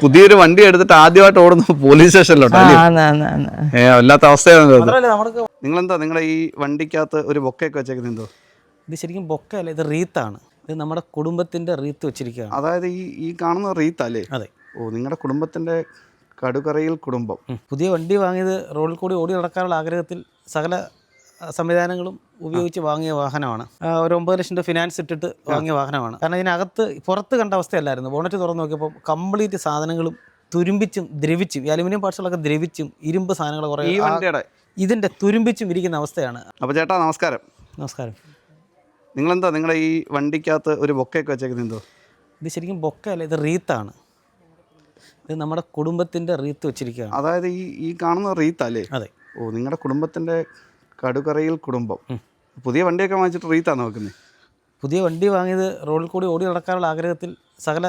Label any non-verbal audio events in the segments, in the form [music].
പുതിയൊരു വണ്ടി എടുത്തിട്ട് ആദ്യമായിട്ട് ഓടുന്ന പോലീസ് സ്റ്റേഷനിലോട്ടോ അല്ലാത്ത വല്ലാത്ത അവസ്ഥയാണ് നിങ്ങളെന്താ നിങ്ങളുടെ ഈ വണ്ടിക്കകത്ത് ഒരു ബൊക്കയൊക്കെ വെച്ചേക്കുന്നത് എന്തോ? ഇത് ശരിക്കും ബൊക്കയല്ല ഇത് റീത്താണ്. ഇത് നമ്മുടെ കുടുംബത്തിന്റെ റീത്ത് വെച്ചിരിക്കുകയാണ്. അതായത് ഈ ഈ കാണുന്ന റീത്ത് അല്ലേ? അതെ. ഓ നിങ്ങളുടെ കുടുംബത്തിന്റെ കടുകറയിൽ കുടുംബം. പുതിയ വണ്ടി വാങ്ങിയത് റോഡിൽ കൂടി ഓടി നടക്കാനുള്ള ആഗ്രഹത്തിൽ സകല സംവിധാനങ്ങളും ഉപയോഗിച്ച് വാങ്ങിയ വാഹനമാണ്. ഒരു ഒമ്പത് ലക്ഷം രൂപ ഫിനാൻസ് ഇട്ടിട്ട് വാങ്ങിയ വാഹനമാണ്. കാരണം ഇതിനകത്ത് പുറത്ത് കണ്ട അവസ്ഥയല്ലായിരുന്നു. ബോണറ്റ് തുറന്ന് നോക്കിയപ്പോൾ കംപ്ലീറ്റ് സാധനങ്ങളും തുരുമ്പിച്ചും ദ്രവിച്ചും ഈ അലുമിനിയം പാർട്സുകളൊക്കെ ദ്രവിച്ചും ഇരുമ്പ് സാധനങ്ങൾ കുറേ ഇതിന്റെ ഇതിന്റെ തുരുമ്പിച്ചും ഇരിക്കുന്ന അവസ്ഥയാണ്. അപ്പോൾ ചേട്ടാ നമസ്കാരം. നമസ്കാരം. നിങ്ങളെന്താ നിങ്ങളുടെ ഈ വണ്ടിക്കകത്ത് ഒരു ബൊക്കയൊക്കെ വെച്ചേക്കുന്നത് എന്തോ? ഇത് ശരിക്കും ബൊക്കയല്ല ഇത് റീത്താണ്. ഇത് നമ്മുടെ കുടുംബത്തിന്റെ റീത്ത് വെച്ചിരിക്കുകയാണ്. അതായത് ഈ ഈ കാണുന്ന റീത്ത് അല്ലേ അതെ. ഓ നിങ്ങളുടെ കുടുംബത്തിന്റെ കടുകറയിൽ കുടുംബം. പുതിയ വണ്ടിയൊക്കെ വാങ്ങിച്ചിട്ട് റീത്താണ് നോക്കുന്നത് പുതിയ വണ്ടി വാങ്ങിയത് റോഡിൽ കൂടി ഓടി നടക്കാനുള്ള ആഗ്രഹത്തിൽ സകല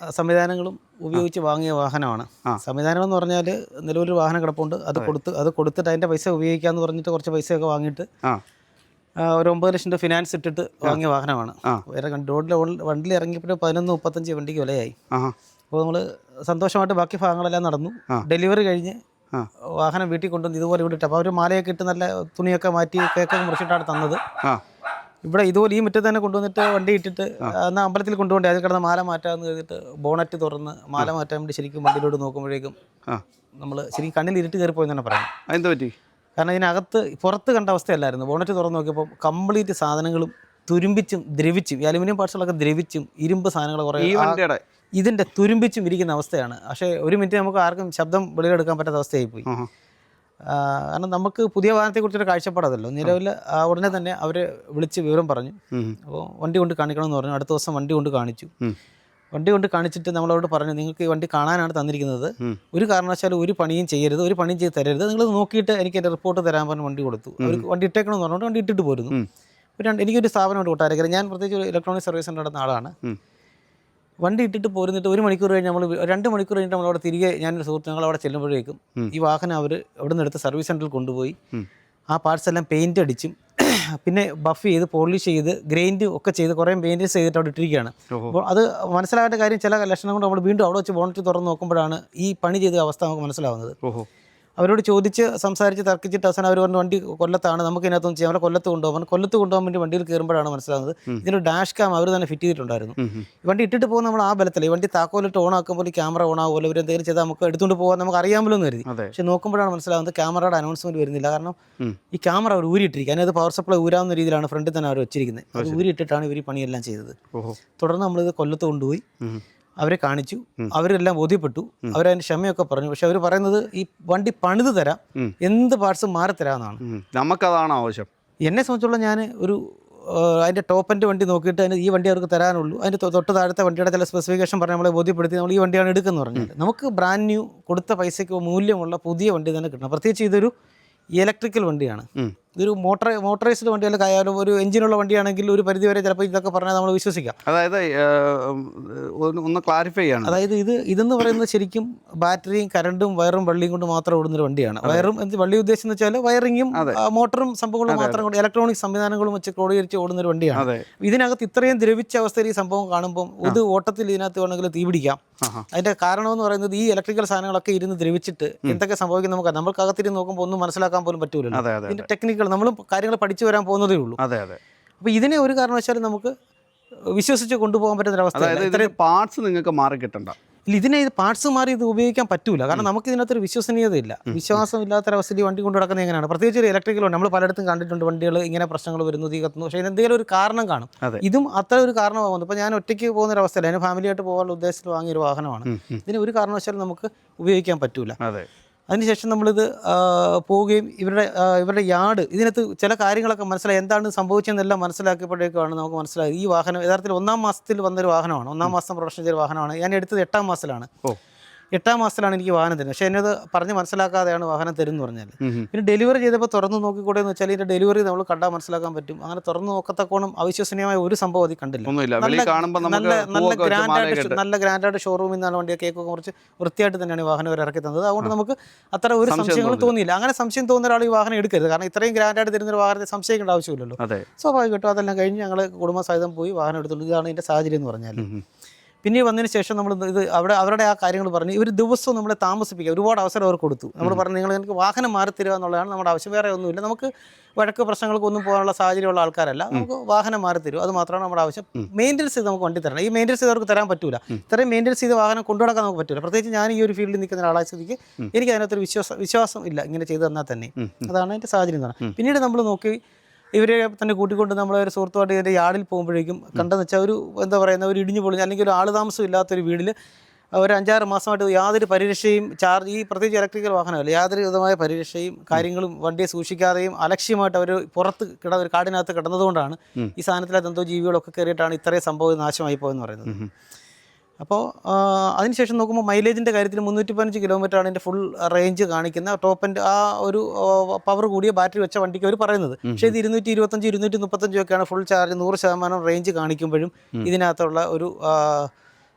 സംവിധാനങ്ങളും ഉപയോഗിച്ച് വാങ്ങിയ വാഹനമാണ്. സംവിധാനം എന്ന് പറഞ്ഞാൽ നിലവിലൊരു വാഹനം കിടപ്പുണ്ട്. അത് കൊടുത്ത് അത് കൊടുത്തിട്ട് അതിന്റെ പൈസ ഉപയോഗിക്കാമെന്ന് പറഞ്ഞിട്ട് കുറച്ച് പൈസയൊക്കെ വാങ്ങിയിട്ട് ഒരു ഒമ്പത് ലക്ഷം രൂപ ഫിനാൻസ് ഇട്ടിട്ട് വാങ്ങിയ വാഹനമാണ്. വേറെ റോഡിൽ വണ്ടിയിൽ ഇറങ്ങിയപ്പോൾ പതിനൊന്ന് മുപ്പത്തഞ്ച് വണ്ടിക്ക് വിലയായി. അപ്പോൾ നമ്മൾ സന്തോഷമായിട്ട് ബാക്കി ഭാഗങ്ങളെല്ലാം നടന്നു. ഡെലിവറി കഴിഞ്ഞ്. വാഹനം വീട്ടിൽ കൊണ്ടുവന്ന് ഇതുപോലെ ഇവിടെ ഇട്ട്. അപ്പോൾ അവർ മാലയൊക്കെ ഇട്ട് നല്ല തുണിയൊക്കെ മാറ്റി കേക്കൊക്കെ മുറിച്ചിട്ടാണ് തന്നത്. ഇവിടെ ഇതുപോലെ ഈ മുറ്റത്ത് തന്നെ കൊണ്ടുവന്നിട്ട് വണ്ടി ഇട്ടിട്ട് എന്നാൽ അമ്പലത്തിൽ കൊണ്ടുപോകണ്ടേ? അതിൽ കിടന്ന് മാല മാറ്റാമെന്ന് കരുതിയിട്ട് ബോണറ്റ് തുറന്ന് മാല മാറ്റാൻ വേണ്ടി ശരിക്കും വണ്ടിയിലോട്ട് നോക്കുമ്പോഴേക്കും നമ്മൾ ശരിക്കും കണ്ണിൽ ഇരുട്ട് കയറിപ്പോയി തന്നെ പറയാം. പറ്റി? കാരണം ഇതിനകത്ത് പുറത്ത് കണ്ട അവസ്ഥയല്ലായിരുന്നു. ബോണറ്റ് തുറന്ന് നോക്കിയപ്പോൾ കംപ്ലീറ്റ് സാധനങ്ങളും തുരുമ്പിച്ചും ദ്രവിച്ചും ഈ അലുമിനിയം പാർട്സുകളൊക്കെ ദ്രവിച്ചും ഇരുമ്പ് സാധനങ്ങൾ കുറേ ഈ വണ്ടിയുടെ ഇതിന്റെ തുരുമ്പിച്ചും ഇരിക്കുന്ന അവസ്ഥയാണ്. പക്ഷേ ഒരു മിനിറ്റ് നമുക്ക് ആർക്കും ശബ്ദം വെളിയിലെടുക്കാൻ പറ്റാത്ത അവസ്ഥയായി പോയി. ആഹാ. ആ, കാരണം നമുക്ക് പുതിയ വാഹനത്തെക്കുറിച്ചൊരു കാഴ്ചപ്പാടല്ലോ നിലവിൽ ആ, ഉടനെ തന്നെ അവർ വിളിച്ച് വിവരം പറഞ്ഞു. അപ്പോൾ വണ്ടി കൊണ്ട് കാണിക്കണം എന്ന് പറഞ്ഞു. അടുത്ത ദിവസം വണ്ടി കൊണ്ട് കാണിച്ചു. വണ്ടി കൊണ്ട് കാണിച്ചിട്ട് നമ്മളോട് പറഞ്ഞു നിങ്ങൾക്ക് ഈ വണ്ടി കാണാനാണ് തന്നിരിക്കുന്നത്. ഒരു കാരണവശാലും ഒരു പണിയും ചെയ്യരുത്. ഒരു പണിയും ചെയ്ത് തരരുത്. നിങ്ങൾ നോക്കിയിട്ട് എനിക്ക് എന്റെ റിപ്പോർട്ട് തരാൻ പറഞ്ഞ് വണ്ടി കൊടുത്തു. അവർ വണ്ടി ഇട്ടേക്കണം എന്ന് പറഞ്ഞുകൊണ്ട് വണ്ടി ഇട്ടിട്ട് പോരുന്നു. ഒരു രണ്ട് എനിക്കൊരു സ്ഥാപനമുണ്ട് കൊട്ടാരക്കര. ഞാൻ പ്രത്യേകിച്ച് ഒരു ഇലക്ട്രോണിക് സർവീസ് സെന്റർ നടന്ന ആളാണ്. വണ്ടി ഇട്ടിട്ട് പോരുന്നിട്ട് ഒരു മണിക്കൂർ കഴിഞ്ഞ് നമ്മൾ രണ്ട് മണിക്കൂർ കഴിഞ്ഞിട്ട് നമ്മൾ അവിടെ തിരികെ ഞാൻ സുഹൃത്ത് ഞങ്ങൾ അവിടെ ചെല്ലുമ്പോഴേക്കും. ഈ വാഹനം അവർ അവിടെ നിന്ന് എടുത്ത് സർവീസ് സെന്ററിൽ കൊണ്ടുപോയി. ആ പാർട്സ് എല്ലാം പെയിന്റ് അടിച്ചും [clears throat] പിന്നെ ബഫ് ചെയ്ത് പോളിഷ് ചെയ്ത് ഗ്രൈൻഡ് ഒക്കെ ചെയ്ത് കുറേ മെയിന്റെസ് ചെയ്തിട്ട് അവിടെ ഇട്ടിരിക്കുകയാണ്. അപ്പോൾ അത് മനസ്സിലാകേണ്ട കാര്യം ചില ലക്ഷണം കൊണ്ട് നമ്മൾ വീണ്ടും അവിടെ വെച്ച് ബോണറ്റ് തുറന്ന് നോക്കുമ്പോഴാണ് ഈ പണി ചെയ്ത അവസ്ഥ നമുക്ക് മനസ്സിലാവുന്നത്. അവരോട് ചോദിച്ച് സംസാരിച്ച് തർക്കിച്ചിട്ട് അവസാനം അവർ പറഞ്ഞു വണ്ടി കൊല്ലത്താണ് നമുക്ക് ഇതിനകത്തൊന്നും ചെയ്യാം അവരെ കൊല്ലത്ത് കൊണ്ടുപോകാൻ കൊല്ലത്ത് കൊണ്ടുപോകാൻ വേണ്ടി വണ്ടിയിൽ കയറുമ്പോഴാണ് മനസ്സിലാകുന്നത് ഇതിനൊരു ഡാഷ് ക്യാം അവർ തന്നെ ഫിറ്റ് ചെയ്തിട്ടുണ്ടായിരുന്നു. വണ്ടി ഇട്ടിട്ട് പോകുന്ന നമ്മൾ ആ ബലത്തിൽ ഈ വണ്ടി താക്കോലിട്ട് ഓൺ ആക്കുമ്പോൾ ഈ ക്യാമറ ഓൺ ആകുമല്ലോ ഇവർ എന്തെങ്കിലും ചെയ്താൽ നമുക്ക് എടുത്തുകൊണ്ട് പോകാൻ നമുക്ക് അറിയാമല്ലോ എന്ന് കരുതി പക്ഷെ നോക്കുമ്പോഴാണ് മനസ്സിലാവുന്നത് ക്യാമറയുടെ അനൗൺസ്മെന്റ് വരുന്നില്ല. കാരണം ഈ ക്യാമറ അവർ ഊരിയിട്ടിരിക്കുക അതിനകത്ത് പവർ സപ്ലൈ ഊരാവുന്ന രീതിയിലാണ് ഫ്രണ്ടിൽ തന്നെ അവർ വെച്ചിരിക്കുന്നത്. അത് ഊരിയിട്ടിട്ടാണ് ഇവർ ഈ പണിയെല്ലാം ചെയ്തത്. തുടർന്ന് നമ്മളിത് കൊല്ലത്ത് കൊണ്ടുപോയി. അവരെ കാണിച്ചു അവരെല്ലാം ബോധ്യപ്പെട്ടു അവരതിന് ക്ഷമയൊക്കെ പറഞ്ഞു. പക്ഷെ അവർ പറയുന്നത് ഈ വണ്ടി പണിത് തരാം എന്ത് പാർട്സും മാറി തരാമെന്നാണ്. നമുക്കതാണ് ആവശ്യം. എന്നെ സംബന്ധിച്ചോളം ഞാൻ ഒരു അതിന്റെ ടോപ്പ് എന്റെ വണ്ടി നോക്കിയിട്ട് അതിന് ഈ വണ്ടി അവർക്ക് തരാനുള്ളൂ. അതിന്റെ തൊട്ട് താഴത്തെ വണ്ടിയുടെ ചില സ്പെസിഫിക്കേഷൻ പറഞ്ഞ് നമ്മളെ ബോധ്യപ്പെടുത്തി നമ്മൾ ഈ വണ്ടിയാണ് എടുക്കുന്നത് പറഞ്ഞത്. നമുക്ക് ബ്രാൻഡ് ന്യൂ കൊടുത്ത പൈസയ്ക്ക് മൂല്യമുള്ള പുതിയ വണ്ടി തന്നെ കിട്ടണം. പ്രത്യേകിച്ച് ഇതൊരു ഇലക്ട്രിക്കൽ വണ്ടിയാണ്. ഇതൊരു മോട്ടർ മോട്ടറൈസ്ഡ് വണ്ടികളൊക്കെ ആയാലും ഒരു എഞ്ചിനുള്ള വണ്ടിയാണെങ്കിൽ ഒരു പരിധി വരെ ചിലപ്പോൾ ഇതൊക്കെ പറഞ്ഞാൽ നമ്മൾ വിശ്വസിക്കാം. അതായത് ഒന്ന് ക്ലാരിഫൈ ആണ് അതായത് ഇത് ഇതെന്ന് പറയുന്നത് ശരിക്കും ബാറ്ററിയും കരണ്ടും വയറും വള്ളിയും കൊണ്ട് മാത്രം ഓടുന്നൊരു വണ്ടിയാണ്. വയറും എന്ത് വള്ളി ഉദ്ദേശം എന്ന് വെച്ചാൽ വയറിങ്ങും. മോട്ടറും സംഭവങ്ങളും മാത്രം കൊണ്ട് ഇലക്ട്രോണിക് സംവിധാനങ്ങളും വെച്ച് ക്രോഡീകരിച്ച് ഓടുന്ന ഒരു വണ്ടിയാണ്. ഇതിനകത്ത് ഇത്രയും ദ്രവിച്ച അവസ്ഥയിൽ ഈ സംഭവം കാണുമ്പോൾ ഇത് ഓട്ടത്തിൽ ഇതിനകത്ത് വേണമെങ്കിൽ തീ പിടിക്കാം ആഹാ. അതിന്റെ കാരണം എന്ന് പറയുന്നത് ഈ ഇലക്ട്രിക്കൽ സാധനങ്ങളൊക്കെ ഇരുന്ന് ദ്രവിച്ചിട്ട് എന്തൊക്കെ സംഭവിക്കും നമുക്ക് നമ്മൾക്കകത്തിരുന്ന് നോക്കുമ്പോൾ ഒന്നും മനസ്സിലാക്കാൻ പോലും പറ്റൂലല്ലോ. ഇതിന്റെ ടെക്നിക്കൽ നമ്മളും കാര്യങ്ങൾ പഠിച്ചു വരാൻ പോകുന്നതേ ഉള്ളൂ. അതെ അതെ. അപ്പോൾ ഇതിനെ ഒരു കാരണവശാലും നമുക്ക് വിശ്വസിച്ച് കൊണ്ടുപോകാൻ പറ്റുന്ന അവസ്ഥ പാർട്സ് നിങ്ങൾക്ക് മാറി കിട്ടണ്ട ഇല്ല ഇതിനെ ഇത് പാർട്സ് മാറി ഇത് ഉപയോഗിക്കാൻ പറ്റൂല. കാരണം നമുക്ക് ഇതിനകത്തൊരു വിശ്വസനീയതയില്ല. വിശ്വാസം ഇല്ലാത്തൊരവസ്ഥയിൽ ഈ വണ്ടി കൊണ്ടു നടക്കുന്നത് എങ്ങനെയാണ്? പ്രത്യേകിച്ച് ഒരു ഇലക്ട്രിക്കൽ നമ്മൾ പലയിടത്തും കണ്ടിട്ടുണ്ട് വണ്ടികൾ ഇങ്ങനെ പ്രശ്നങ്ങൾ വരുന്നു തീ കത്തുന്നു പക്ഷേ എന്തെങ്കിലും ഒരു കാരണം കാണും. ഇതും അത്ര ഒരു കാരണമാകുന്നു ഇപ്പോൾ ഞാൻ ഒറ്റയ്ക്ക് പോകുന്ന ഒരു അവസ്ഥയല്ല. ഞാൻ ഫാമിലിയായിട്ട് പോകാനുള്ള ഉദ്ദേശത്തിൽ വാങ്ങിയ ഒരു വാഹനമാണ്. ഇതിന് ഒരു കാരണവശാലും നമുക്ക് ഉപയോഗിക്കാൻ പറ്റൂല. അതിനുശേഷം നമ്മളിത് പോവുകയും ഇവരുടെ ഇവരുടെ യാർഡ് ഇതിനകത്ത് ചില കാര്യങ്ങളൊക്കെ മനസ്സിലായി. എന്താണ് സംഭവിച്ചതെന്നെല്ലാം മനസ്സിലാക്കിയപ്പോഴേക്കാണ് നമുക്ക് മനസ്സിലായത്. ഈ വാഹനം യഥാർത്ഥത്തിൽ ഒന്നാം മാസത്തിൽ വന്നൊരു വാഹനമാണ്. ഒന്നാം മാസം പ്രൊഡക്ഷൻ ചെയ്ത വാഹനമാണ്. ഞാൻ എടുത്തത് എട്ടാം മാസത്തിലാണ്. ഓ. എട്ടാം മാസത്തിലാണ് എനിക്ക് വാഹനം തരുന്നത്. പക്ഷേ എന്നത് പറഞ്ഞ് മനസ്സിലാക്കാതെയാണ് വാഹനം തരുമെന്ന് പറഞ്ഞാൽ. പിന്നെ ഡെലിവറി ചെയ്തപ്പോൾ തുറന്ന് നോക്കിക്കൂടെ എന്ന് വെച്ചാൽ ഇതിന്റെ ഡെലിവറി നമ്മൾ കണ്ടാൽ മനസ്സിലാക്കാൻ പറ്റും. അങ്ങനെ തുറന്ന് നോക്കത്തക്കോണം അവിശ്വസനീയമായ ഒരു സംഭവം അതിൽ കണ്ടില്ല. നല്ല നല്ല ഗ്രാൻഡായിട്ട് നല്ല ഗ്രാൻഡായിട്ട് ഷോറൂമിൽ നിന്നാണ് വണ്ടിയെ കേക്കൊക്കെ കുറച്ച് വൃത്തിയായിട്ട് തന്നെയാണ് ഈ വാഹനം അവർ ഇറക്കി തന്നത്. അതുകൊണ്ട് നമുക്ക് അത്ര ഒരു സംശയങ്ങൾ. തോന്നിയില്ല. അങ്ങനെ സംശയം തോന്നുന്ന ഒരാൾ ഈ വാഹനം എടുക്കരുത്. കാരണം ഇത്രയും ഗ്രാൻഡായിട്ട് തരുന്ന ഒരു വാഹനത്തെ സംശയിക്കേണ്ട ആവശ്യമില്ലല്ലോ. സ്വാഭാവികമായിട്ടും അതെല്ലാം കഴിഞ്ഞ് ഞങ്ങൾ കുടുംബസഹിതം പോയി വാഹനം എടുത്തുള്ളൂ. ഇതാണ് ഇതിന്റെ സാഹചര്യം എന്ന് പറഞ്ഞാൽ. പിന്നെ വന്നതിന് ശേഷം നമ്മൾ ഇത് അവിടെ അവരുടെ ആ കാര്യങ്ങൾ പറഞ്ഞു ഇവർ ദിവസവും നമ്മളെ താമസിപ്പിക്കുക ഒരുപാട് അവസരം അവർ കൊടുത്തു. നമ്മൾ പറഞ്ഞു നിങ്ങൾ എനിക്ക് വാഹനം മാറി തരിക എന്നുള്ളതാണ് നമ്മുടെ ആവശ്യം. വേറെ ഒന്നുമില്ല. നമുക്ക് വഴക്ക് പ്രശ്നങ്ങൾക്കൊന്നും പോകാനുള്ള സാഹചര്യമുള്ള ആൾക്കാരല്ല. നമുക്ക് വാഹനം മാറി തരും. അത് മാത്രമാണ് നമ്മുടെ ആവശ്യം. മെയിന്റെനൻസ് ചെയ്ത് നമുക്ക് വണ്ടി തരണം. ഈ മെയിന്റെനൻസ് ചെയ്ത് അവർക്ക് തരാൻ പറ്റൂല. ഇത്രയും മെയിന്റെനൻസ് ചെയ്ത് വാഹനം കൊണ്ടുനടക്കാൻ നമുക്ക് പറ്റില്ല പ്രത്യേകിച്ച് ഞാൻ ഈ ഒരു ഫീൽഡിൽ നിൽക്കുന്ന ഒരാളായ സ്ഥിതിക്ക് എനിക്ക് അതിനകത്തൊരു വിശ്വാസം വിശ്വാസം ഇല്ല. ഇങ്ങനെ ചെയ്തു തന്നാൽ തന്നെ. അതാണ് എന്റെ സാഹചര്യം എന്ന് പിന്നീട് നമ്മൾ നോക്കി ഇവരെ തന്നെ കൂട്ടിക്കൊണ്ട് നമ്മൾ ഒരു സുഹൃത്തുമായിട്ട് ഇതിന്റെ യാർഡിൽ പോകുമ്പോഴേക്കും കണ്ടെന്ന് വെച്ചാൽ ഒരു എന്താ പറയുന്ന ഒരു ഇടിഞ്ഞു പൊളിഞ്ഞ അല്ലെങ്കിൽ ഒരു ആൾ താമസം ഇല്ലാത്തൊരു വീട്ടിൽ ഒരു അഞ്ചാറ് മാസമായിട്ട് യാതൊരു പരിരക്ഷയും ചാർജ് ഈ പ്രത്യേകിച്ച് ഇലക്ട്രിക്കൽ വാഹനമല്ല യാതൊരു വിധമായ പരിരക്ഷയും കാര്യങ്ങളും വണ്ടിയെ സൂക്ഷിക്കാതെയും അലക്ഷ്യമായിട്ട് അവർ പുറത്ത് കിട ഒരു കാടിനകത്ത് കിടന്നതുകൊണ്ടാണ് ഈ സാധനത്തിലെ എന്തോ ജീവികളൊക്കെ കയറിയിട്ടാണ് ഇത്രയും സംഭവം നാശമായി പോയെന്ന് പറയുന്നത്. അപ്പോൾ അതിനുശേഷം നോക്കുമ്പോൾ മൈലേജിന്റെ കാര്യത്തിൽ മുന്നൂറ്റി പതിനഞ്ച് കിലോമീറ്റർ ആണ് എന്റെ ഫുൾ റേഞ്ച് കാണിക്കുന്ന ടോപ്പ് എന്റെ ആ ഒരു പവർ കൂടിയ ബാറ്ററി വെച്ച വണ്ടിക്ക് അവർ പറയുന്നത്. പക്ഷേ ഇത് ഇരുന്നൂറ്റി ഇരുപത്തഞ്ച് ഇരുന്നൂറ്റി മുപ്പത്തഞ്ചൊക്കെയാണ് ഫുൾ ചാർജ് നൂറ് ശതമാനം റേഞ്ച് കാണിക്കുമ്പോഴും ഇതിനകത്തുള്ള ഒരു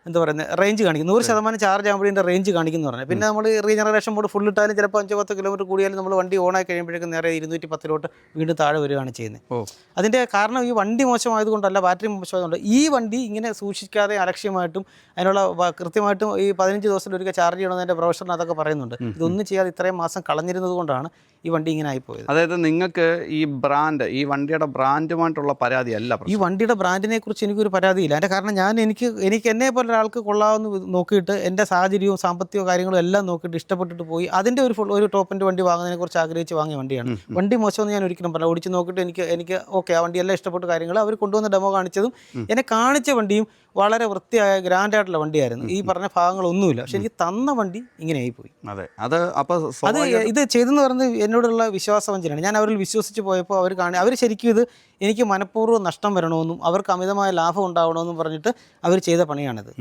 എന്താ പറയുന്നത് റേഞ്ച് കാണിക്കും. നൂറ് ശതമാനം ചാർജ് ആകുമ്പോൾ ഇതിന്റെ റേഞ്ച് കാണിക്കുന്നു പറഞ്ഞാൽ പിന്നെ നമ്മൾ റീജനറേഷൻ ബോർഡ് ഫുൾ ഇട്ടാലും ചിലപ്പോൾ അഞ്ചോ പത്ത് കിലോമീറ്റർ കൂടിയാലും നമ്മൾ വണ്ടി ഓൺ ആയി കഴിയുമ്പോഴേക്കും നേരെ ഇരുന്നൂറ്റി പത്തിലോട്ട് വീണ്ടും താഴെ വരികയാണ് ചെയ്യുന്നത്. അതിന്റെ കാരണം ഈ വണ്ടി മോശമായതുകൊണ്ടല്ല ബാറ്ററി മോശമായതുകൊണ്ട് ഈ വണ്ടി ഇങ്ങനെ സൂക്ഷിക്കാതെ അലക്ഷ്യമായിട്ടും അതിനുള്ള കൃത്യമായിട്ടും ഈ പതിനഞ്ച് ദിവസത്തിൽ ഒരിക്കൽ ചാർജ് ചെയ്യണമെന്ന് പ്രൊഫഷണൽ അതൊക്കെ പറയുന്നുണ്ട്. ഇതൊന്നും ചെയ്യാതെ ഇത്രയും മാസം കളഞ്ഞിരുന്നത് കൊണ്ടാണ് ഈ വണ്ടി ഇങ്ങനെ ആയിപ്പോയത്. അതായത് നിങ്ങൾക്ക് ഈ ബ്രാൻഡ് ഈ വണ്ടിയുടെ ബ്രാൻഡുമായിട്ടുള്ള പരാതി അല്ല ഈ വണ്ടിയുടെ ബ്രാൻഡിനെ കുറിച്ച് എനിക്കൊരു പരാതിയില്ല. അതിന്റെ കാരണം ഞാൻ എനിക്ക് എനിക്ക് എന്നെ പോലെ ഒരാൾക്ക് കൊള്ളാമെന്ന് നോക്കിയിട്ട് എന്റെ സാഹചര്യവും സാമ്പത്തികവും കാര്യങ്ങളും എല്ലാം നോക്കിയിട്ട് ഇഷ്ടപ്പെട്ടിട്ട് പോയി അതിന്റെ ഒരു ഫുൾ ഒരു ടോപ്പിന്റെ വണ്ടി വാങ്ങുന്നതിനെ കുറിച്ച് ആഗ്രഹിച്ച് വാങ്ങിയ വണ്ടിയാണ്. വണ്ടി മോശമെന്ന് ഞാൻ ഒരിക്കലും പറഞ്ഞു ഓടിച്ച് നോക്കിയിട്ട് എനിക്ക് എനിക്ക് ഓക്കെ ആ വണ്ടി എല്ലാം ഇഷ്ടപ്പെട്ട കാര്യങ്ങൾ അവർ കൊണ്ടുവന്ന ഡെമോ കാണിച്ചതും എന്നെ കാണിച്ച വണ്ടിയും വളരെ വൃത്തിയായ ഗ്രാൻഡ് ആയിട്ടുള്ള വണ്ടിയായിരുന്നു. ഈ പറഞ്ഞ ഭാഗങ്ങളൊന്നുമില്ല. പക്ഷെ എനിക്ക് തന്ന വണ്ടി ഇങ്ങനെ പോയി. അതെ. അത് അപ്പോൾ അത് ഇത് ചെയ്തെന്ന് പറയുന്നത് എന്നോടുള്ള വിശ്വാസവഞ്ചനയാണ് ഞാൻ അവരിൽ വിശ്വസിച്ച് പോയപ്പോൾ അവർ കാണി അവർ ശരിക്കും ഇത് എനിക്ക് മനഃപൂർവം നഷ്ടം വരണമെന്നും അവർക്ക് അമിതമായ ലാഭം ഉണ്ടാവണമെന്നും പറഞ്ഞിട്ട് അവർ ചെയ്ത പണിയാണിത്.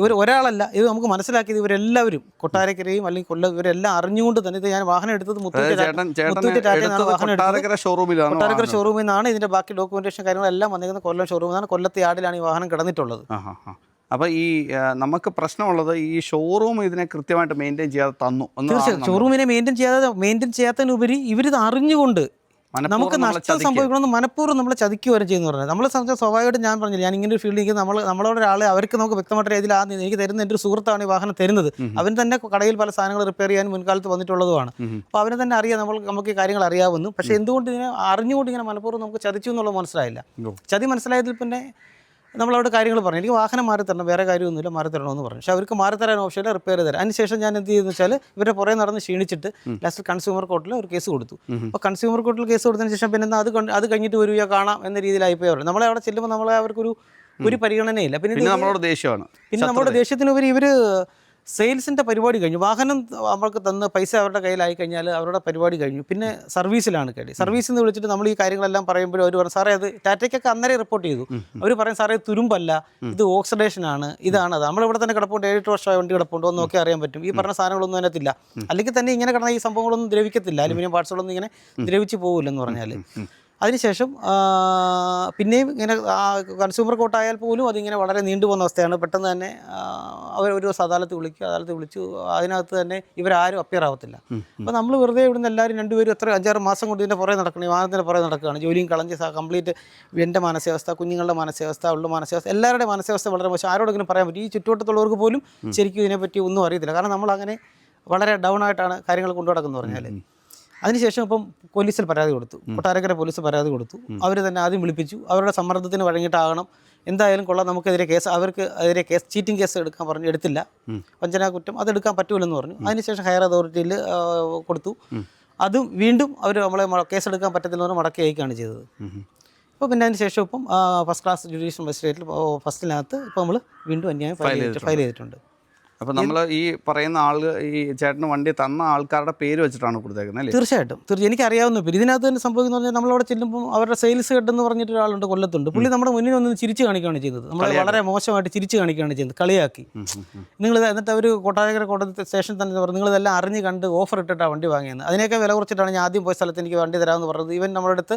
ഇവർ ഒരാളല്ല. ഇത് നമുക്ക് മനസ്സിലാക്കിയത് ഇവരെല്ലാവരും കൊട്ടാരക്കരയും അല്ലെങ്കിൽ കൊല്ലം ഇവരെല്ലാം അറിഞ്ഞുകൊണ്ട് തന്നെ ഇത് ഞാൻ വാഹനം എടുത്തത് കൊട്ടാരക്കര ഷോറൂമിൽ നിന്നാണ് ഇതിന്റെ ബാക്കി ഡോക്യുമെന്റേഷൻ കാര്യങ്ങളെല്ലാം വന്നിരിക്കുന്നത്. കൊല്ലം ഷോറൂമിൽ നിന്നാണ് കൊല്ലത്തെ യാർഡിലാണ് ഈ വാഹനം കിടന്നിട്ടുള്ളത്. അപ്പോൾ ഈ നമുക്ക് പ്രശ്നമുള്ളത് ഈ ഷോറൂം ഇതിനെ കൃത്യമായിട്ട് മെയിന്റെയിൻ ചെയ്യാതെ തന്നു തീർച്ചയായും. ഷോറൂമിനെ മെയിന്റെയിൻ ചെയ്യാതെ മെയിന്റെയിൻ ചെയ്യാത്തതിനുപരി ഇവരിത് അറിഞ്ഞുകൊണ്ട് നമുക്ക് നഷ്ടം. സംഭവിക്കണമെന്ന് മനഃപൂർവം നമ്മൾ ചതിക്കുകയും ചെയ്യുന്നു പറഞ്ഞത്. നമ്മളെ സംബന്ധിച്ച് സ്വാഭാവികമായിട്ടും ഞാൻ പറഞ്ഞില്ല ഞാൻ ഇങ്ങനെ ഒരു ഫീൽഡിൽ നിൽക്കുന്ന നമ്മൾ നമ്മളോട് ഒരാളെ അവർക്ക് നമുക്ക് വ്യക്തമായിട്ട് രീതിയിൽ ആ എനിക്ക് തരുന്ന എന്റെ ഒരു സുഹൃത്താണ് ഈ വാഹനം തരുന്നത്. അവൻ തന്നെ കടയിൽ പല സാധനങ്ങൾ റിപ്പയർ ചെയ്യാൻ മുൻകാലത്ത് വന്നിട്ടുള്ളതുമാണ്. അപ്പോൾ അവനെ തന്നെ അറിയാം നമ്മൾ നമുക്ക് ഈ കാര്യങ്ങൾ അറിയാവുന്നു. പക്ഷേ എന്തുകൊണ്ട് ഇതിനെ അറിഞ്ഞുകൊണ്ട് ഇങ്ങനെ മനഃപൂർവം നമുക്ക് ചതിച്ചു എന്നുള്ളത് മനസ്സിലായില്ല. ചതി മനസ്സിലായതിൽ പിന്നെ നമ്മളവിടെ കാര്യങ്ങൾ പറഞ്ഞു. എനിക്ക് വാഹനം മാറി തരണം വേറെ കാര്യമൊന്നുമില്ല മാറി തരണമെന്ന് പറഞ്ഞു. പക്ഷേ അവർക്ക് മാറി തരാൻ ഇല്ല റിപ്പയർ തരാം. അതിനുശേഷം ഞാൻ എന്ത് ചെയ്തെന്ന് വെച്ചാൽ ഇവരുടെ പുറകെ നടന്ന് ക്ഷീണിച്ചിട്ട് ലാസ്റ്റ് കൺസ്യൂമർ കോർട്ടിൽ ഒരു കേസ് കൊടുത്തു. അപ്പോൾ കൺസ്യൂമർ കോർട്ടിൽ കേസ് കൊടുത്തതിന് ശേഷം പിന്നെ അത് കൊണ്ട് അത് കഴിഞ്ഞിട്ട് വരിക കാണാം എന്ന രീതിയിലായിപ്പോയി അവർ നമ്മളെ അവിടെ ചെല്ലുമ്പോൾ നമ്മളെ അവർക്കൊരു ഒരു പരിഗണനയില്ല. പിന്നെ നമ്മളോട് ദേഷ്യമാണ്. പിന്നെ നമ്മുടെ ദേഷ്യത്തിനുപരി ഇവർ സെയിൽസിന്റെ പരിപാടി കഴിഞ്ഞു. വാഹനം നമ്മൾക്ക് തന്ന് പൈസ അവരുടെ കയ്യിലായി കഴിഞ്ഞാൽ അവരുടെ പരിപാടി കഴിഞ്ഞു. പിന്നെ സർവീസിലാണ് കേടി. സർവീസിൽ നിന്ന് വിളിച്ചിട്ട് നമ്മൾ ഈ കാര്യങ്ങളെല്ലാം പറയുമ്പോഴും അവർ പറഞ്ഞു സാറേ അത് ടാറ്റയ്ക്കൊക്കെ അന്നേരം റിപ്പോർട്ട് ചെയ്തു. അവർ പറയും സാറേ തുരുമ്പല്ല ഇത് ഓക്സിഡേഷൻ ആണ് ഇതാണ് അത്. നമ്മളിവിടെ തന്നെ കിടപ്പുണ്ട് ഏഴെട്ട് വർഷമായ വണ്ടി കിടപ്പുണ്ട് ഒന്ന് നോക്കി അറിയാൻ പറ്റും. ഈ പറഞ്ഞ സാധനങ്ങളൊന്നും അതിനകത്തില്ല. അല്ലെങ്കിൽ തന്നെ ഇങ്ങനെ കിടന്ന ഈ സംഭവങ്ങളൊന്നും ദ്രവിക്കത്തില്ല. അലുമിനിയം പാർട്സുകളൊന്നും ഇങ്ങനെ ദ്രവിച്ച് പോകില്ലെന്ന് പറഞ്ഞാൽ അതിനുശേഷം പിന്നെയും ഇങ്ങനെ കൺസ്യൂമർ കോർട്ടായാൽ പോലും അതിങ്ങനെ വളരെ നീണ്ടു പോകുന്ന അവസ്ഥയാണ്. പെട്ടെന്ന് തന്നെ അവർ ഒരു ദിവസം അദാലത്ത് വിളിക്കുക അദാലത്ത് വിളിച്ചു അതിനകത്ത് തന്നെ ഇവരാരും അപ്പിയർ ആവത്തില്ല. അപ്പോൾ നമ്മൾ വെറുതെ ഇവിടുന്ന് എല്ലാവരും രണ്ടുപേരും എത്ര അഞ്ചാറ് മാസം കൊണ്ട് ഇതിന്റെ പുറകെ നടക്കണം ഈ വാഹനത്തിന്റെ പുറകെ നടക്കുകയാണ്. ജോലിയും കളഞ്ഞ് കംപ്ലീറ്റ് എന്റെ മാനസികാവസ്ഥ കുഞ്ഞുങ്ങളുടെ മാനസികാവസ്ഥ അവളുടെ മാനസികാവസ്ഥ എല്ലാവരുടെയും മാനസികാവസ്ഥ വളരെ മോശം. ആരോടെങ്കിലും പറയാൻ പറ്റും. ഈ ചുറ്റുവട്ടത്തുള്ളവർക്ക് പോലും ശരിക്കും ഇതിനെപ്പറ്റി ഒന്നും അറിയത്തില്ല. കാരണം നമ്മൾ അങ്ങനെ വളരെ ഡൗൺ ആയിട്ടാണ് കാര്യങ്ങൾ കൊണ്ടു നടക്കുന്നത് പറഞ്ഞാൽ അതിനുശേഷം ഇപ്പം പോലീസിൽ പരാതി കൊടുത്തു. കൊട്ടാരക്കര പോലീസ് പരാതി കൊടുത്തു. അവർ തന്നെ ആദ്യം വിളിപ്പിച്ചു. അവരുടെ സമ്മർദ്ദത്തിന് വഴങ്ങിയിട്ടാകണം. എന്തായാലും കൊള്ളാം. നമുക്കെതിരെ കേസ് അവർക്ക് എതിരെ കേസ് ചീറ്റിംഗ് കേസ് എടുക്കാൻ പറഞ്ഞു എടുത്തില്ല. വഞ്ചനാ കുറ്റം അത് എടുക്കാൻ പറ്റൂലെന്ന് പറഞ്ഞു. അതിനുശേഷം ഹയർ അതോറിറ്റിയിൽ കൊടുത്തു. അതും വീണ്ടും അവർ നമ്മളെ കേസെടുക്കാൻ പറ്റത്തില്ലെന്ന് എന്ന് മടക്കി അയക്കുകയാണ് ചെയ്തത്. അപ്പോൾ പിന്നെ അതിന് ശേഷം ഇപ്പം ഫസ്റ്റ് ക്ലാസ് ജുഡീഷ്യൽ മജിസ്ട്രേറ്റിൽ ഫസ്റ്റിനകത്ത് ഇപ്പോൾ നമ്മൾ വീണ്ടും അന്യായം ഫയൽ ചെയ്തിട്ടുണ്ട്. അപ്പോൾ നമ്മൾ ഈ പറയുന്ന ആൾ ഈ ചേട്ടന് വണ്ടി തന്ന ആൾക്കാരുടെ പേര് വെച്ചിട്ടാണ് കൊടുത്തേക്കുന്നത് അല്ലേ? തീർച്ചയായിട്ടും. തീർച്ചയായും എനിക്കറിയാവുന്ന പേര്. ഇതിനകത്ത് തന്നെ സംഭവിക്കുന്ന പറഞ്ഞാൽ നമ്മളവിടെ ചെല്ലുമ്പോൾ അവരുടെ സെയിൽസ് ഹെഡ് എന്ന് പറഞ്ഞിട്ട് ഒരാളുണ്ട് കൊല്ലത്തുണ്ട്. പുള്ളി നമ്മുടെ മുന്നിൽ ഒന്ന് ചിരിച്ച് കാണിക്കുകയാണ് ചെയ്തത്. നമ്മൾ വളരെ മോശമായിട്ട് ചിരിച്ച് കാണിക്കുകയാണ് ചെയ്യുന്നത് കളിയാക്കി. നിങ്ങൾ എന്നിട്ട് അവർ കൊട്ടാരക്കര കോടതി സ്റ്റേഷൻ തന്നെ പറഞ്ഞു നിങ്ങൾ ഇതെല്ലാം അറിഞ്ഞ് കണ്ട് ഓഫർ ഇട്ടിട്ടാണ് വണ്ടി വാങ്ങിയത് അതിനൊക്കെ വില കുറച്ചിട്ടാണ് ഞാൻ ആദ്യം പോയ സ്ഥലത്ത് എനിക്ക് വണ്ടി തരാമെന്ന് പറഞ്ഞത്. ഇവൻ നമ്മുടെ അടുത്ത്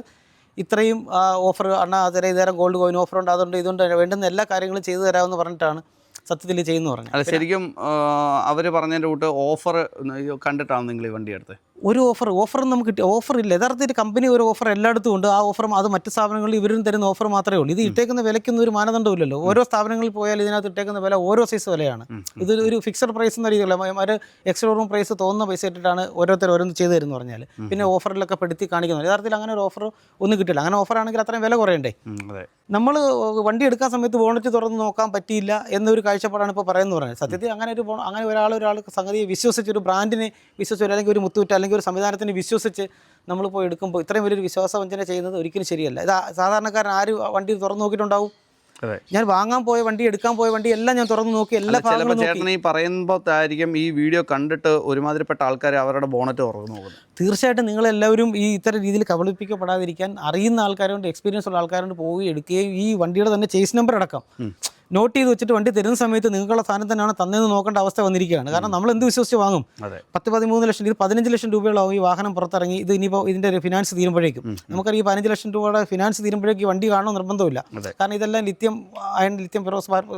ഇത്രയും ഓഫർ അണ്ണാ അതിരെ ഇതേരം ഗോൾഡ് കോയിൻ ഓഫർ ഉണ്ട് അതുകൊണ്ട് ഇതുകൊണ്ട് വേണ്ടുന്ന എല്ലാ കാര്യങ്ങളും ചെയ്തു തരാമെന്ന് പറഞ്ഞിട്ടാണ് സത്യത്തിൽ ചെയ്യുന്നു പറഞ്ഞു അല്ല ശരിക്കും അവർ പറഞ്ഞ കൂട്ട് ഓഫർ കണ്ടിട്ടാണ് നിങ്ങൾ ഈ വണ്ടി എടുത്തത്? ഒരു ഓഫർ ഓഫറും നമുക്ക് കിട്ടി ഓഫർ ഇല്ല യഥാർത്ഥത്തിൽ കമ്പനി ഒരു ഓഫർ എല്ലായിടത്തും ഉണ്ട്. ആ ഓഫറും അത് മറ്റ് സ്ഥാപനങ്ങളിൽ ഇവരും തരുന്ന ഓഫർ മാത്രമേ ഉള്ളൂ. ഇത് ഇട്ടേക്കുന്ന വിലയ്ക്കൊന്നും ഒരു മാനദണ്ഡമില്ലല്ലോ ഓരോ സ്ഥാപനങ്ങളിൽ പോയാൽ ഇതിനകത്ത് ഇട്ടേക്കുന്ന വില ഓരോ സൈസ് വിലയാണ്. ഇത് ഒരു ഫിക്സഡ് പ്രൈസ് എന്ന രീതിയിലുള്ള ഒരു എക്സ്ട്രോറും പ്രൈസ് തോന്നുന്ന പൈസ ഇട്ടിട്ടാണ് ഓരോരുത്തർ ഓരോന്ന് ചെയ്തു തരുന്നു പറഞ്ഞാൽ പിന്നെ ഓഫറിലൊക്കെ പെടുത്തി കാണിക്കുന്നു. യഥാർത്ഥത്തിൽ അങ്ങനെ ഒരു ഓഫർ ഒന്നും കിട്ടില്ല. അങ്ങനെ ഓഫർ ആണെങ്കിൽ അത്രയും വില കുറയണ്ടേ? നമ്മൾ വണ്ടി എടുക്കാൻ സമയത്ത് ബോണറ്റ് തുറന്ന് നോക്കാൻ പറ്റിയില്ല എന്നൊരു കാഴ്ചപ്പാടാണ് ഇപ്പോൾ പറയുന്നത് പറയുന്നത് സത്യത്തിൽ അങ്ങനെ ഒരു അങ്ങനെ ഒരാൾ ഒരാൾ സംഗതിയെ വിശ്വസിച്ച് ഒരു ബ്രാൻഡിനെ വിശ്വസിച്ച് അല്ലെങ്കിൽ ഒരു മുത്തൂറ്റ് അല്ലെങ്കിൽ ഒരു സംവിധാനത്തിന് വിശ്വസിച്ച് നമ്മൾ പോയി എടുക്കുമ്പോൾ ഇത്രയും വലിയൊരു വിശ്വാസവഞ്ചന ചെയ്യുന്നത് ഒരിക്കലും ശരിയല്ല. ഇത് ആ- സാധാരണക്കാരൻ ആര് വണ്ടി തുറന്നു നോക്കിയിട്ടുണ്ടാവും? ഞാൻ വാങ്ങാൻ പോയ വണ്ടി എടുക്കാൻ പോയ വണ്ടി എല്ലാം ഞാൻ തുറന്നു നോക്കി എല്ലാ ചേട്ടൻ ഈ പറയുമ്പോഴത്തായിരിക്കും ഈ വീഡിയോ കണ്ടിട്ട് ഒരുമാതിരിപ്പെട്ട ആൾക്കാർ അവരുടെ ബോണറ്റ് തുറന്നു നോക്കുന്നത്. തീർച്ചയായിട്ടും നിങ്ങളെല്ലാവരും ഈ ഇത്തരം രീതിയിൽ കബളിപ്പിക്കപ്പെടാതിരിക്കാൻ അറിയുന്ന ആൾക്കാരുണ്ട് എക്സ്പീരിയൻസ് ഉള്ള ആൾക്കാരുണ്ട് പോയി എടുക്കുകയും ഈ വണ്ടിയുടെ തന്നെ ചേസ് നമ്പർ അടക്കം. നോട്ട് ചെയ്ത് വെച്ചിട്ട് വണ്ടി തരുന്ന സമയത്ത് നിങ്ങൾക്കുള്ള സാധനം തന്നെയാണ് തന്നെന്ന് നോക്കേണ്ട അവസ്ഥ വന്നിരിക്കുകയാണ്. കാരണം നമ്മൾ എന്ത് വിശ്വസിച്ച് വാങ്ങും? പത്ത് പതിമൂന്ന് ലക്ഷം ഇത് പതിനഞ്ച് ലക്ഷം രൂപയോളാവും ഈ വാഹനം പുറത്തിറങ്ങി ഇത് ഇനിയിപ്പോൾ ഇതിന്റെ ഒരു ഫിനാൻസ് തീരുമ്പോഴേക്കും. നമുക്കറിയാം ഈ പതിനഞ്ച് ലക്ഷം രൂപയുടെ ഫിനാൻസ് തീരുമ്പോഴേക്കും വണ്ടി കാണണം നിർബന്ധമില്ല കാരണം ഇതെല്ലാം lithium iron lithium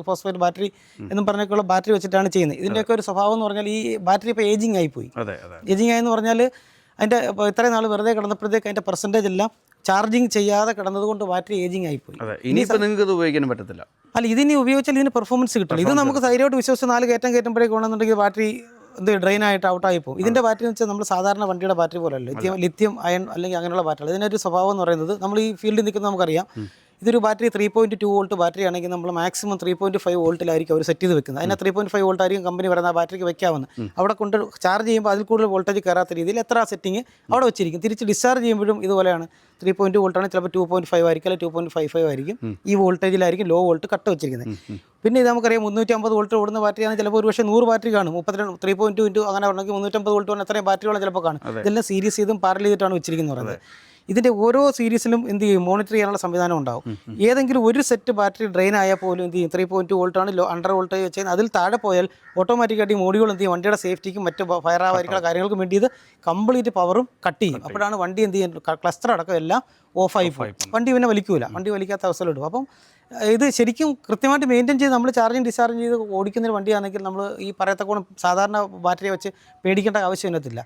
phosphate battery എന്നും പറഞ്ഞൊക്കെയുള്ള ബാറ്ററി വെച്ചിട്ടാണ് ചെയ്യുന്നത്. ഇതിന്റെയൊക്കെ ഒരു സ്വഭാവം എന്ന് പറഞ്ഞാൽ ഈ ബാറ്ററി ഇപ്പോൾ ഏജിങ് ആയിപ്പോയി. ഏജിങ് ആയെന്ന് പറഞ്ഞാൽ അതിന്റെ ഇത്രയും നാൾ വെറുതെ കിടന്നപ്പോഴത്തേക്ക് അതിന്റെ പെർസെന്റേജ് എല്ലാം ചാർജിങ് ചെയ്യാതെ കിടന്നതുകൊണ്ട് ബാറ്ററി ഏജിങ് ആയിപ്പോയി. ഇനി ഇനിയിപ്പോൾ നിങ്ങൾക്ക് ഇത് ഉപയോഗിക്കാൻ പറ്റത്തില്ല. അല്ല ഇതിനി ഉപയോഗിച്ചാൽ ഇതിന് പെർഫോമൻസ് കിട്ടില്ല ഇത് നമുക്ക് ധൈര്യമായിട്ട് വിശ്വസിച്ച് നാല് കയറ്റം കയറ്റുമ്പോഴേക്ക് വേണമെന്നുണ്ടെങ്കിൽ ബാറ്ററി ഇത് ഡ്രെയിൻ ആയിട്ട് ഔട്ടായി പോകും. ഇതിന്റെ ബാറ്ററി എന്ന് വെച്ചാൽ നമ്മൾ സാധാരണ വണ്ടിയുടെ ബാറ്ററി പോലെയല്ല ലിത്യം ലിത്യം അയൺ അല്ലെങ്കിൽ അങ്ങനെയുള്ള ബാറ്ററി ഇതിനൊരു സ്വഭാവം എന്ന് പറയുന്നത് നമ്മൾ ഈ ഫീൽഡിൽ നിൽക്കുന്നത് നമുക്കറിയാം. ഇതൊരു battery three point two volt battery ആണെങ്കിൽ നമ്മൾ മാക്സിമം ത്രീ പോയിന്റ് ഫൈവ് വോൾട്ടിലായിരിക്കും അവർ സെറ്റ് ചെയ്ത് വെക്കുന്നത്. അതിനെ ത്രീ പോയിന്റ് ഫൈവ് വോൾട്ട് ആയിരിക്കും കമ്പനി വരുന്ന ആ ബാറ്ററിക്ക് വെക്കാവുന്നത്. അവിടെ കൊണ്ട് ചാർജ് ചെയ്യുമ്പോൾ അതിൽ കൂടുതൽ വോൾട്ടേജ് കയറാത്ത രീതിയിൽ എത്ര സെറ്റിംഗ് അവിടെ വെച്ചിരിക്കും. തിരിച്ച് ഡിസ്ചാർജ് ചെയ്യുമ്പോഴും ഇതുപോലെയാണ്. ത്രീ പോയിന്റ് വോൾട്ടാണ് ചിലപ്പോൾ ടു പോയിന്റ് ഫൈവ് ആയിരിക്കും അല്ലെങ്കിൽ ടു പോയിന്റ് ഫൈവ് ഫൈവ് ആയിരിക്കും. ഈ വോൾട്ടേജിലായിരിക്കും ലോ വോൾട്ട് കട്ട് വെച്ചിരിക്കുന്നത്. പിന്നെ ഇത് നമുക്കറിയാം മുന്നൂറ്റി അമ്പത് വോൾട്ട് ഓടുന്ന ബാറ്ററിയാണ് ചിലപ്പോൾ ഒരു പക്ഷേ നൂറ് ബാറ്ററി കാണും. മുപ്പത്തിരണ്ട് ത്രീ പോയിന്റ് ടു ഇന്റു അങ്ങനെ ഉണ്ടെങ്കിൽ മുന്നൂറ്റമ്പത് വോൾട്ട് വന്ന അത്രയും ബാറ്ററികളും ചിലപ്പോൾ കാണും. ഇതെല്ലാം സീരീസ് ചെയ്തും പാരൽ ചെയ്തിട്ടാണ് വെച്ചിരിക്കുന്നത് പറയുന്നത്. ഇതിന്റെ ഓരോ സീരീസിലും എന്ത് ചെയ്യും? മോണിറ്റർ ചെയ്യാനുള്ള സംവിധാനം ഉണ്ടാവും. ഏതെങ്കിലും ഒരു സെറ്റ് ബാറ്ററി ഡ്രെയിൻ ആയാൽ പോലും എന്ത് ചെയ്യും? ത്രീ പോയിന്റ് വോൾട്ടാണ് ലോ അണ്ടർ വോൾട്ടേജ് വെച്ചാൽ അതിൽ താഴെ പോയാൽ ഓട്ടോമാറ്റിക്കായിട്ട് ഈ മോഡികൾ എന്ത് ചെയ്യും? വണ്ടിയുടെ സേഫ്റ്റിക്കും മറ്റ് ഫയർ ആവാതിരിക്കുന്ന കാര്യങ്ങൾക്കും വേണ്ടി ഇത് കംപ്ലീറ്റ് പവറും കട്ട് ചെയ്യും. അപ്പോഴാണ് വണ്ടി എന്ത് ചെയ്യും? ക്ലസ്റ്റർ അടക്കം എല്ലാം ഓഫായി പോകും. വണ്ടി പിന്നെ വലിക്കൂല. വണ്ടി വലിക്കാത്ത അവസ്ഥയിലിടും അപ്പം ഇത് ശരിക്കും കൃത്യമായിട്ട് മെയിന്റെയിൻ ചെയ്ത് നമ്മൾ ചാർജിങ് ഡിസ്ചാർജ് ചെയ്ത് ഓടിക്കുന്ന ഒരു വണ്ടിയാണെങ്കിൽ നമ്മൾ ഈ പറയത്തക്കോണം സാധാരണ ബാറ്ററി വെച്ച് പേടിക്കേണ്ട ആവശ്യം വരത്തില്ല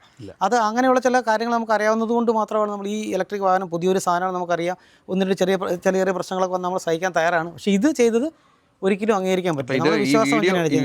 അത് അങ്ങനെയുള്ള ചില കാര്യങ്ങൾ നമുക്ക് അറിയാവുന്നതുകൊണ്ട് മാത്രമാണ് നമ്മൾ ഈ ഇലക്ട്രിക് വാഹനം പുതിയൊരു സാധനമാണ് നമുക്കറിയാം. ഒന്നിന്റെ ചെറിയ ചെറിയ ചെറിയ പ്രശ്നങ്ങളൊക്കെ നമ്മൾ സഹിക്കാൻ തയ്യാറാണ്. പക്ഷേ ഇത് ചെയ്തത് ഒരിക്കലും അംഗീകരിക്കാൻ പറ്റില്ല.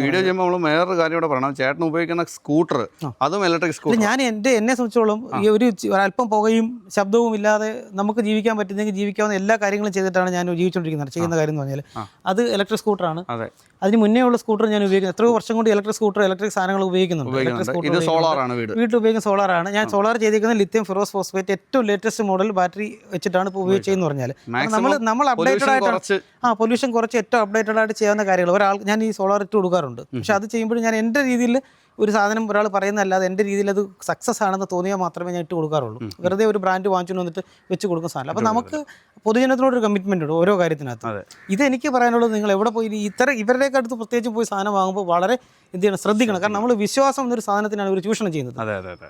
വീഡിയോ ചെയ്യുമ്പോൾ നമ്മൾ വേറൊരു കാര്യം കൂടെ പറയണം. ചേട്ടൻ ഉപയോഗിക്കുന്ന സ്കൂട്ടർ അതും ഇലക്ട്രിക് സ്കൂട്ടർ ഞാൻ എന്റെ എന്നെ സംബന്ധിച്ചോളം ഈ ഒരു അല്പം പുകയും ശബ്ദവും ഇല്ലാതെ നമുക്ക് ജീവിക്കാൻ പറ്റുന്നെങ്കിൽ ജീവിക്കാവുന്ന എല്ലാ കാര്യങ്ങളും ചെയ്തിട്ടാണ് ഞാൻ ജീവിച്ചുകൊണ്ടിരിക്കുന്നത് ചെയ്യുന്ന കാര്യം എന്ന് പറഞ്ഞാൽ അത് ഇലക്ട്രിക് സ്കൂട്ടറാണ് അതെ. അതിന് മുന്നേ ഉള്ള സ്കൂട്ടർ ഞാൻ ഉപയോഗിക്കുന്നത് എത്രയോ വർഷം കൊണ്ട് ഇലക്ട്രിക് സ്കൂട്ടർ ഇലക്ട്രിക് സാധനങ്ങൾ ഉപയോഗിക്കുന്നുണ്ട്. സോളാറാണ് വീട്. വീട്ടിൽ ഉപയോഗിക്കുന്ന സോളാറാണ് ഞാൻ സോളാർ ചെയ്തിരിക്കുന്നത് ലിത്യം ഫിറോസ് ഫോസ്ഫേറ്റ് ഏറ്റവും ലേറ്റസ്റ്റ് മോഡൽ ബാറ്ററി വെച്ചിട്ടാണ് ഇപ്പോൾ ഉപയോഗിച്ചതെന്ന് പറഞ്ഞാൽ നമ്മൾ നമ്മൾ അപ്ഡേറ്റഡ് ആയിട്ട് ആയിട്ടാണ് ആ പൊല്യൂഷൻ കുറച്ച് ഏറ്റവും അപ്ഡേറ്റഡ് ആയിട്ട് ചെയ്യാവുന്ന കാര്യങ്ങൾ. ഒരാൾ ഞാൻ ഈ സോളാർ ഇട്ട് കൊടുക്കാറുണ്ട്. പക്ഷെ അത് ചെയ്യുമ്പോഴും ഞാൻ എന്റെ രീതിയിൽ ഒരു സാധനം ഒരാൾ പറയുന്നതല്ലാതെ എന്റെ രീതിയിൽ അത് സക്സസ് ആണെന്ന് തോന്നിയാൽ മാത്രമേ ഞാൻ ഇട്ട് കൊടുക്കാറുള്ളൂ. വെറുതെ ഒരു ബ്രാൻഡ് വാങ്ങിച്ചു വന്നിട്ട് വെച്ച് കൊടുക്കുന്ന സാധനം അപ്പോൾ നമുക്ക് പൊതുജനത്തിനോടൊരു കമ്മിറ്റ്മെന്റ് ഉണ്ട് ഓരോ കാര്യത്തിനകത്ത്. ഇത് എനിക്ക് പറയാനുള്ളത് നിങ്ങൾ എവിടെ പോയി ഇത്ര ഇത്തരം ഇവരുടെയൊക്കെ അടുത്ത് പ്രത്യേകിച്ച് പോയി സാധനം വാങ്ങുമ്പോൾ വളരെ എന്ത് ചെയ്യണം ശ്രദ്ധിക്കണം. കാരണം നമ്മൾ വിശ്വാസം എന്നൊരു സാധനത്തിനാണ് ഒരു ചൂഷണം ചെയ്യുന്നത്. അതെ അതെ അതെ.